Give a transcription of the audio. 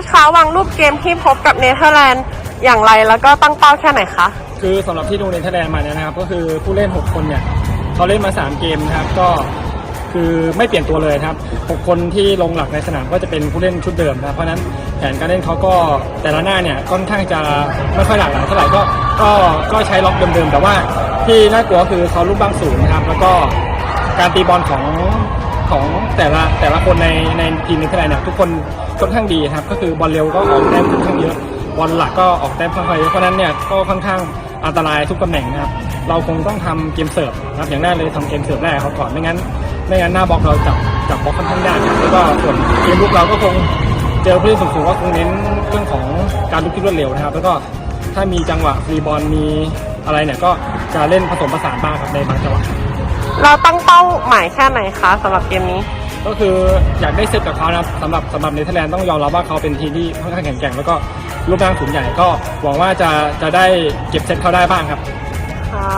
ชคะวางรูปเกมที่พบกับเนเธอร์แลนด์อย่างไรแล้วก็ตั้งเป้าแค่ไหนคะ คือสำหรับที่โรงเรียนไทยแลนด์มาเนี่ยนะครับ ก็คือผู้เล่น 6 คนเนี่ยเขาเล่นมา 3 เกมนะครับก็คือไม่เปลี่ยนตัวเลยครับ 6 คนที่ลงหลักในสนามก็จะเป็นผู้เล่นชุดเดิมนะครับเพราะนั้นแผนการเล่นเขาก็แต่ละหน้าเนี่ยค่อนข้างจะไม่ค่อยหลากหลายเท่าไหร่ก็ก็ก็ใช้ล็อกเดิมๆแต่ว่าที่น่ากลัวคือเขาลูกบ้างสูงนะครับ แล้วก็การตีบอลของของแต่ละแต่ละคนในในทีมในไทยแลนด์เนี่ยทุกคน ค่อนข้างดีครับ ก็คือบอลเร็วก็ออกแต้มค่อนข้างเยอะบอลหลักก็ออกแต้มค่อนข้างเยอะเพราะนั้นเนี่ยก็ค่อนข้างอันตรายทุกตำแหน่งนะครับเราคงต้องทำเกมเสิร์ฟนะครับอย่างแรกเลยทำเกมเสิร์ฟแรกเขาก่อนไม่งั้นไม่งั้นหน้าบล็อกเราจับจับบล็อกค่อนข้างยากแล้วก็ส่วนเกมลุกเราก็คงเจอผู้เล่นสูงๆก็คงเน้นเรื่องของการลุกที่รวดเร็วนะครับ แล้วก็ถ้ามีจังหวะฟรีบอลมีอะไรเนี่ยก็จะเล่นผสมผสานบ้างครับในบางจังหวะเราตั้งเป้าหมายแค่ไหนคะสำหรับเกมนี้ ก็คืออยากได้เซตกับเขานะครับสำหรับสำหรับเนเธอร์แลนด์ต้องยอมรับว่าเขาเป็นทีมที่ค่อนข้างแข็งแกร่งแล้วก็รูปร่างสูงใหญ่ก็หวังว่าจะจะได้เก็บเซตเขาได้บ้างครับค่ะ